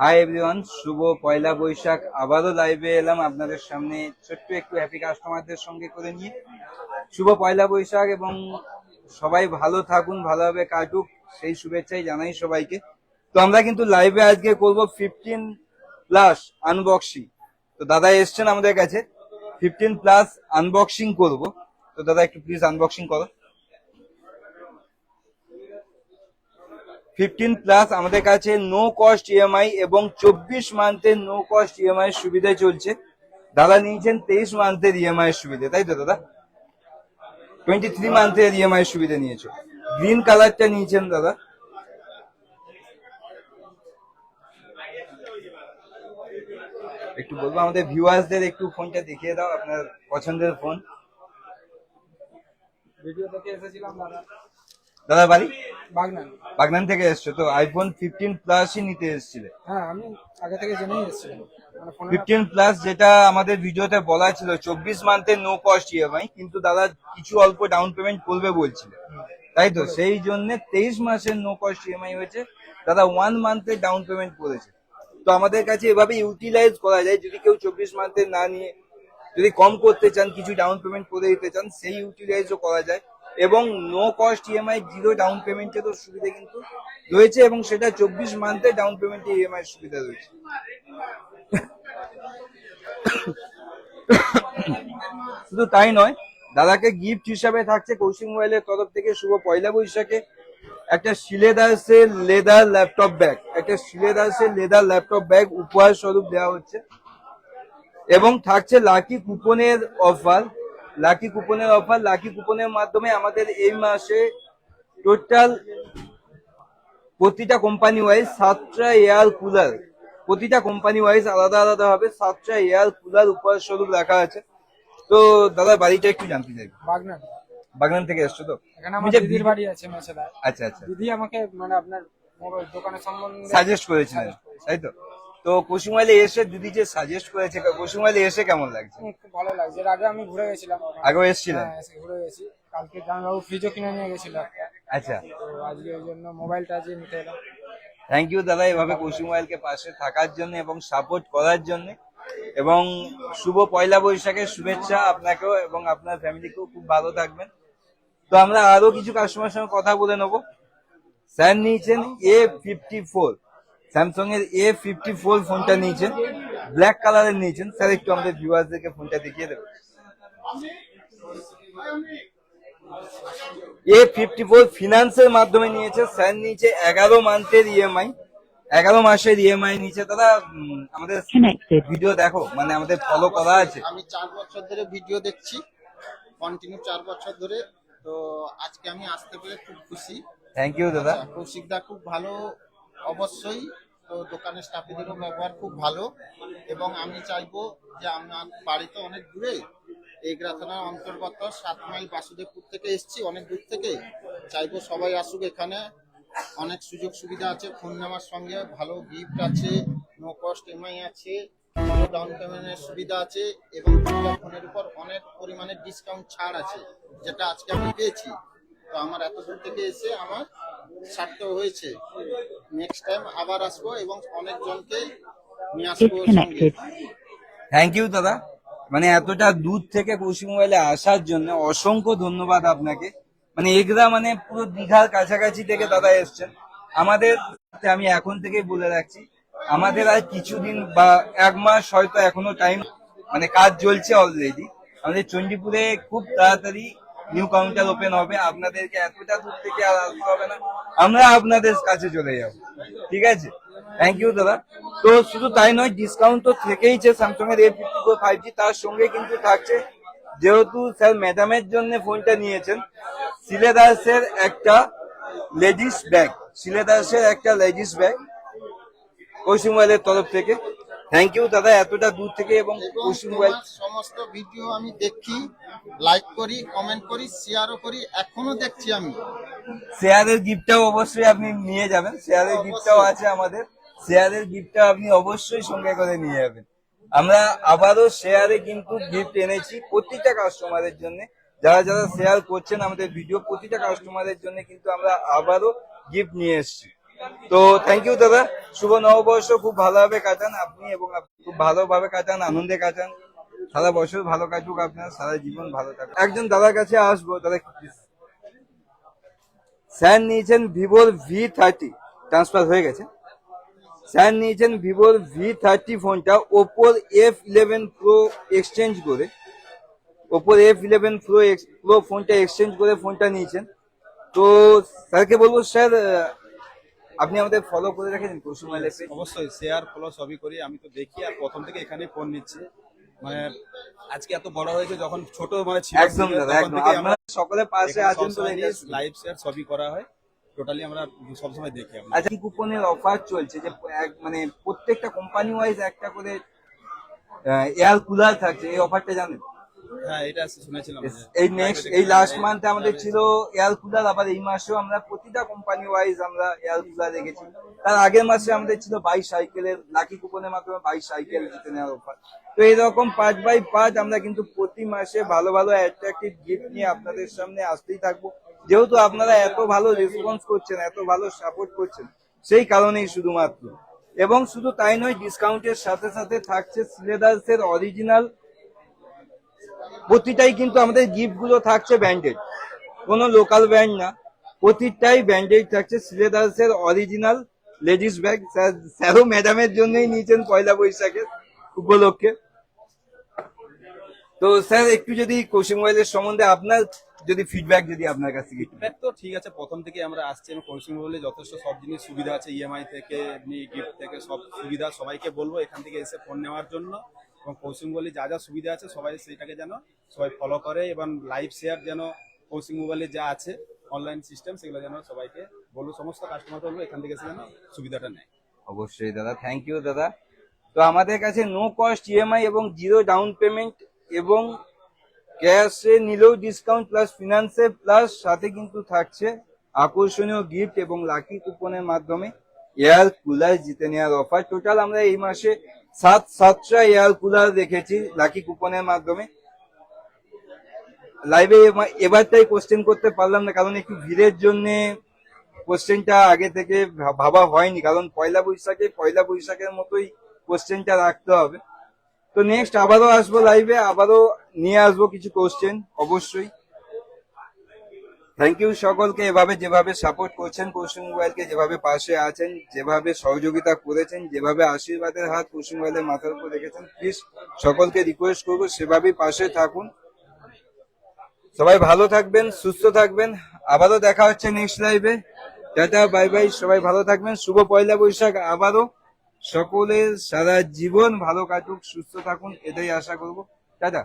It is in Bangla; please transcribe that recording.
হাই এভরিওয়ান শুভ পয়লা বৈশাখ, আবারও লাইভে এলাম আপনাদের সামনে ছোট্ট একটু হ্যাপি কাস্টমারদের সঙ্গে করে নিয়ে। শুভ পয়লা বৈশাখ এবং সবাই ভালো থাকুন, ভালোভাবে কাটুক, সেই শুভেচ্ছাই জানাই সবাইকে। তো আমরা কিন্তু লাইভে আজকে করব ফিফটিন প্লাস আনবক্সিং তো দাদা এসছেন আমাদের কাছে ফিফটিন প্লাস আনবক্সিং করব। তো দাদা একটু প্লিজ আনবক্সিং করো। ফিফটিন প্লাস আমাদের কাছে নো কস্ট ইএমআই এবং চব্বিশ মান্থের নো কস্ট ইএমআই সুবিধা চলছে। দাদা নিয়েছেন তেইশ মান্থের ইএমআই সুবিধা, তাই তো দাদা? টোয়েন্টি থ্রি মান্থের ইএমআই সুবিধা নিয়েছো। গ্রিন কালারটা নিয়েছেন দাদা। একটু বলব, আমাদের ভিউয়ার্সদের একটু ফোনটা দেখিয়ে দাও, আপনার পছন্দের ফোন ভিডিও দেখে এসেছিলাম দাদা। দাদা বাড়ি? বাগনান। বাগনান থেকে এসছো তো আইফোন ফিফটিন প্লাসই নিতে এসেছিলে। হ্যাঁ আমি আগে থেকে জেনেই এসেছিলাম। মানে ফিফটিন প্লাস যেটা আমাদের ভিডিওতে বলা ছিল চব্বিশ মান্থের নো কস্ট ইএমআই কিন্তু দাদা কিছু অল্প ডাউন পেমেন্ট করবে বলছিল। তাই তো? সেই জন্য তেইশ মাসের নো কস্ট ইএমআই হয়েছে দাদা ওয়ান মান্থের ডাউন পেমেন্ট করেছে। তো আমাদের কাছে এভাবে ইউটিলাইজ করা যায় যদি কেউ চব্বিশ মান্থের না নিয়ে যদি কম করতে চান কিছু ডাউন পেমেন্ট করে দিতে চান সেই ইউটিলাইজও করা যায়। এবং no cost EMI zero down পেমেন্টেরও সুবিধা কিন্তু রয়েছে এবং সেটা চব্বিশ মান্থের ডাউন পেমেন্টের ইএমআই সুবিধা রয়েছে। শুধু তাই নয়, দাদাকে গিফট হিসাবে থাকছে কৌশিক মোবাইলের তরফ থেকে শুভ পয়লা বৈশাখে। একটা শিলেদাসের লেদার ল্যাপটপ ব্যাগ একটা শিলেদাসের লেদার ল্যাপটপ ব্যাগ উপহার স্বরূপ দেওয়া হচ্ছে। এবং থাকছে লাকি কুপনের অফার লাকি কুপনের অফার লাকি কুপনের মাধ্যমে আমাদের এই মাসে টোটাল প্রতিটা কোম্পানি ওয়াইজ সাতটা এয়ার কুলার প্রতিটা কোম্পানি ওয়াইজ আলাদা আলাদা হবে সাতটা এয়ার কুলার উপহার স্বরূপ রাখা আছে। তো দাদা বাড়িটা একটু জানতে চাই। বাগনান। বাগান থেকে এসছো তো? এখানে আমার দিদির বাড়ি আছে আচ্ছা আচ্ছা। দিদি আমাকে মানে আপনার দোকানের সম্বন্ধে সাজেস্ট করেছিলেন। তাই তো? তো কুসুমাইলে এসে দিদি যে সাজেস্ট করেছে কুসুমাইলে এসে কেমন লাগছে? হুম, খুব ভালো লাগছে। এর আগে আমি ঘুরে গেছিলাম। আগেও এসেছিলেন? হ্যাঁ এসে ঘুরে গেছি। কালকে জামাইবাবু ফ্রিজও কিনে নিয়ে গেছিল। একটা আচ্ছা। তো আজকে ওই জন্য মোবাইলটা আজকে নিতে এলাম থ্যাংক ইউ দাদা এভাবে কুসুমাইলকে পাশে থাকার জন্য এবং সাপোর্ট করার জন্য। এবং শুভ পয়লা বৈশাখের শুভেচ্ছা আপনাকেও এবং আপনার ফ্যামিলিকেও খুব ভালো থাকবেন। তো আমরা আরও কিছু কাস্টমার সঙ্গে কথা বলে নেব। স্যার নিয়েছেন এ ফিফটি ফোর স্যামসং এর এ ফিফটি ফোর ফোনটা নিয়েছেন ব্ল্যাক কালারের নিয়েছেন। স্যার একটু আমাদের ভিউয়ার্সদেরকে ফোনটা দেখিয়ে দেবেন। এ ফিফটি ফোর ফিনান্সের মাধ্যমে নিয়েছে। স্যার নিয়েছে এগারো মান্থের ইএমআই এগারো মাসের ইএমআই নিয়েছে। দাদা আমাদের ভিডিও দেখো মানে আমাদের ফলো করা আছে। আমি চার বছর ধরে ভিডিও দেখছি কন্টিনিউ চার বছর ধরে। তো আজকে আমি আসতে পেরে খুব খুশি। থ্যাংক ইউ দাদা। কৌশিক দা খুব ভালো অবশ্যই, তো দোকানের স্টাফেদেরও ব্যবহার খুব ভালো, এবং আমি চাইব যে আমার বাড়ি তো অনেক দূরে এগরা থানার অন্তর্গত সাত মাইল বাসুদেবপুর থেকে এসেছি, অনেক দূর থেকে। চাইব সবাই আসুক এখানে। অনেক সুযোগ সুবিধা আছে, ফোন নেওয়ার সঙ্গে। ভালো গিফট আছে নো কস্ট এমআই আছে ডাউন পেমেন্টের সুবিধা আছে, এবং ফোনের উপর অনেক পরিমাণে ডিসকাউন্ট ছাড় আছে, যেটা আজকে আমি পেয়েছি। তো আমার এত দূর থেকে এসে আমার সার্থক হয়েছে। নেক্সট টাইম আবার আসব এবং নিয়ে আসব সঙ্গে। থ্যাংক ইউ দাদা। মানে এতটা দূর থেকে পশ্চিম মোবাইলে আসার জন্য অসংখ্য ধন্যবাদ আপনাকে। মানে এগরা মানে পুরো দীঘার কাছাকাছি থেকে দাদা এসছেন। আমাদের আমি এখন থেকেই বলে রাখছি আমাদের আর কিছুদিন বা এক মাস হয়তো এখনও টাইম মানে কাজ চলছে অলরেডি আমাদের চণ্ডীপুরে খুব তাড়াতাড়ি নিউ কাউন্টার ওপেন হবে, আপনাদেরকে এতটা দূর থেকে আর আসতে হবে না। আমরা আপনাদের কাছে চলে যাব। ঠিক আছে? থ্যাংক ইউ দাদা। তো শুধু তাই নয় ডিসকাউন্ট তো থেকেইছে স্যামসাং এর A fifty four five G তার সঙ্গে কিন্তু থাকছে। যেহেতু স্যার ম্যাডামের জন্য ফোনটা নিয়েছেন সিলেদাসের একটা লেডিস ব্যাগ সিলেদাসের একটা লেডিস ব্যাগ পশ্চিম তরফ থেকে। থ্যাংক ইউ দাদা এতটা দূর থেকে এবং এবং পশ্চিম মোবাইল তোমার সমস্ত ভিডিও আমি দেখি লাইক করি কমেন্ট করি শেয়ারও করি এখনও দেখছি আমি। শেয়ারের গিফটটাও অবশ্যই আপনি নিয়ে যাবেন শেয়ারের গিফটটাও আছে আমাদের। শেয়ারের গিফটটা আপনি অবশ্যই সঙ্গে করে নিয়ে যাবেন। আমরা আবারও শেয়ারে কিন্তু গিফট এনেছি প্রতিটা কাস্টমারের জন্য। যারা যারা শেয়ার করছেন আমাদের ভিডিও প্রতিটা কাস্টমারের জন্য কিন্তু আমরা আবারও গিফট নিয়ে এসেছি। তো থ্যাংক ইউ দাদা। শুভ নববর্ষ, খুব ভালোভাবে কাটান আপনি এবং খুব ভালোভাবে কাটান, আনন্দে কাটান। সারা বছর ভালো কাটুক আপনার, সারা জীবন ভালো থাকুক। একজন দাদার কাছে আসব, দাদা স্যার নিয়েছেন ভিভোর ভি থার্টি ট্রান্সফার হয়ে গেছে। স্যার নিয়েছেন ভিভোর ভি থার্টি ফোনটা ওপোর এফ ইলেভেন প্রো এক্সচেঞ্জ করে। ওপোর এফ ইলেভেন প্রো প্রো ফোনটা এক্সচেঞ্জ করে ফোনটা নিয়েছেন। তো স্যারকে বলব, স্যার আপনি আমাদের ফলো করে রেখেছেন কুসুম এলএসএ অবশ্যই শেয়ার ফলো সবই করি। আমি তো দেখি আর প্রথম থেকে এখানে ফোন নিচ্ছি। মানে আজকে এত বড় হয়েছে যখন ছোট মানে ছিল একদম দাদা একদম। আপনারা সকলে পাশে আছেন তো লাইভ শেয়ার সবই করা হয়। টোটালি আমরা সবসময় দেখি আমরা। আচ্ছা কুপনের অফার চলছে? যে এক- মানে প্রত্যেকটা কোম্পানি ওয়াইজ একটা করে এয়ার কুলার থাকছে এই অফারটা জানেন? হ্যাঁ এটা শুনেছিলাম এই নেক্সট এই লাস্ট মান্থে আমাদের ছিল এয়ার কুলার আবার এই মাসেও আমরা প্রতিটা কোম্পানি ওয়াইজ আমরা এয়ার কুলার রেখেছি তার আগের মাসে আমাদের ছিল বাইশ সাইকেলের লাকি কুপনের মাধ্যমে বাইশ সাইকেল জিতে নেওয়ার অফার তো এইরকম পার্ট বাই পার্ট আমরা কিন্তু প্রতি মাসে ভালো ভালো অ্যাট্রাকটিভ গিফট নিয়ে আপনাদের সামনে আসতেই থাকব। যেহেতু আপনারা এত ভালো রেসপন্স করছেন এত ভালো সাপোর্ট করছেন সেই কারণেই শুধুমাত্র। এবং শুধু তাই নয় ডিসকাউন্টের সাথে সাথে থাকছে সিলেদার্স এর অরিজিনাল প্রতিটাই কিন্তু আমাদের গিফটগুলো থাকছে ব্যান্ডেড কোনো লোকাল ব্যান্ড না। প্রতিটাই ব্যান্ডেড থাকছে। সিলেদার্স এর অরিজিনাল লেডিস ব্যাগ। স্যারও ম্যাডামের জন্যই নিয়েছেন পয়লা বৈশাখের উপলক্ষে। তো স্যার, একটু যদি কোচিং মোবাইলের সম্বন্ধে আপনার যদি ফিডব্যাক যদি আপনার কাছ ফিডব্যাক তো ঠিক আছে, প্রথম থেকে আমরা আসছি। এবং পরিশ্রম বলে যথেষ্ট সব জিনিস সুবিধা আছে। ইএমআই থেকে এমনি গিফট থেকে সব সুবিধা সবাইকে বলব এখান থেকে এসে ফোন নেওয়ার জন্য। এবং পশ্চিম বলে যা যা সুবিধা আছে সবাই সেটাকে যেন সবাই ফলো করে এবং লাইভ শেয়ার যেন পশ্চিম মোবাইলে যা আছে অনলাইন সিস্টেম সেগুলো যেন সবাইকে বলব সমস্ত কাস্টমার বলব এখান থেকে যেন সুবিধাটা নেয়। অবশ্যই দাদা থ্যাংক ইউ দাদা। তো আমাদের কাছে নো কস্ট ইএমআই এবং জিরো ডাউন পেমেন্ট এবং ক্যাশে নিলেও ডিসকাউন্ট প্লাস ফিনান্সে প্লাস সাথে কিন্তু থাকছে আকর্ষণীয় গিফট এবং লাকি কুপনের মাধ্যমে। এয়ার কুলার জিতে নেওয়ার অফার টোটাল আমরা এই মাসে সাত সাতটা এয়ার কুলার রেখেছি লাকি কুপনের মাধ্যমে। লাইভে এবারটাই কোশ্চেন করতে পারলাম না, কারণ একটু ভিড়ের জন্য কোশ্চেনটা আগে থেকে ভাবা হয়নি। কারণ পয়লা বৈশাখে, পয়লা বৈশাখের মতোই কোশ্চেনটা রাখতে হবে। তো নেক্সট আবারও আসব লাইভে আবারও নিয়ে আসব কিছু কোশ্চেন অবশ্যই। থ্যাংক ইউ সকলকে এভাবে যেভাবে সাপোর্ট করছেন কোশ্চেন মোবাইলকে যেভাবে পাশে আছেন, যেভাবে সহযোগিতা করেছেন, যেভাবে আশীর্বাদের হাত কোশ্চেন মোবাইলের মাথার উপর রেখেছেন প্লিজ সকলকে রিকোয়েস্ট করব, সেভাবেই পাশে থাকুন। সবাই ভালো থাকবেন, সুস্থ থাকবেন। আবারও দেখা হচ্ছে নেক্সট লাইভে টাটা বাই বাই সবাই ভালো থাকবেন। শুভ পয়লা বৈশাখ আবারও। সকলের সারা জীবন ভালো কাটুক, সুস্থ থাকুন, এটাই আশা করব। টাটা।